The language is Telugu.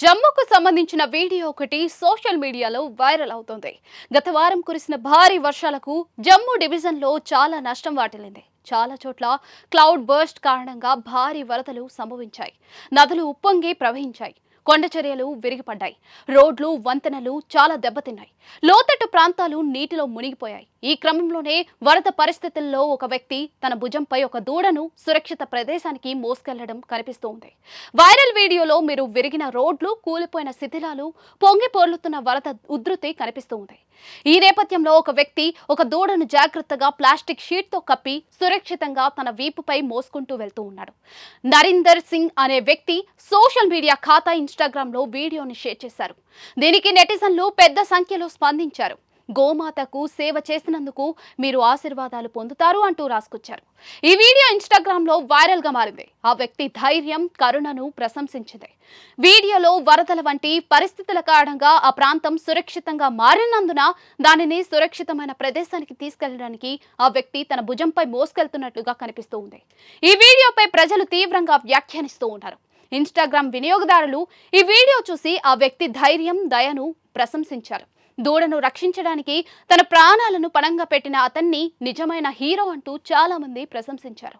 జమ్ముకు సంబంధించిన వీడియో ఒకటి సోషల్ మీడియాలో వైరల్ అవుతోంది. గత వారం కురిసిన భారీ వర్షాలకు జమ్మూ డివిజన్లో చాలా నష్టం వాటిల్లింది. చాలా చోట్ల క్లౌడ్ బర్స్ట్ కారణంగా భారీ వరదలు సంభవించాయి. నదులు ఉప్పొంగి ప్రవహించాయి. కొండ చర్యలు విరిగిపడ్డాయి. రోడ్లు వంతెనలు చాలా దెబ్బతిన్నాయి. లోతట్టు ప్రాంతాలు నీటిలో మునిగిపోయాయి. ఈ క్రమంలోనే వరద పరిస్థితుల్లో ఒక వ్యక్తి తన భుజంపై ఒక దూడను సురక్షిత ప్రదేశానికి మోసుకెళ్ళడం కనిపిస్తూ ఉంది వైరల్ వీడియోలో మీరు విరిగిన రోడ్లు కూలిపోయిన శిథిలాలు పొంగి పొర్లుతున్న వరద ఉధృతి కనిపిస్తూ ఉంది ఈ నేపథ్యంలో ఒక వ్యక్తి ఒక దూడను జాగ్రత్తగా ప్లాస్టిక్ షీట్తో కప్పి సురక్షితంగా తన వీపుపై మోసుకుంటూ వెళ్తూ ఉన్నాడు. నరీందర్ సింగ్ అనే వ్యక్తి సోషల్ మీడియా ఖాతా ఇన్స్టాగ్రామ్లో వీడియోని షేర్ చేశారు. దీనికి నెటిజన్లు పెద్ద సంఖ్యలో స్పందించారు. గోమాతకు సేవ చేసినందుకు మీరు ఆశీర్వాదాలు పొందుతారు అంటూ రాసుకొచ్చారు. ఈ వీడియో ఇన్స్టాగ్రామ్లో వైరల్గా మారింది. ఆ వ్యక్తి ధైర్యం కరుణను ప్రశంసించింది. వీడియోలో వరదల వంటి పరిస్థితుల కారణంగా ఆ ప్రాంతం సురక్షితంగా మారినందున దానిని సురక్షితమైన ప్రదేశానికి తీసుకెళ్ళడానికి ఆ వ్యక్తి తన భుజంపై మోసుకెళ్తున్నట్లుగా కనిపిస్తూ ఉంది. ఈ వీడియోపై ప్రజలు తీవ్రంగా వ్యాఖ్యానిస్తూ ఉన్నారు. ఇన్స్టాగ్రామ్ వినియోగదారులు ఈ వీడియో చూసి ఆ వ్యక్తి ధైర్యం దయను ప్రశంసించారు. దూడను రక్షించడానికి తన ప్రాణాలను పణంగా పెట్టిన అతన్ని నిజమైన హీరో అంటూ చాలామంది ప్రశంసించారు.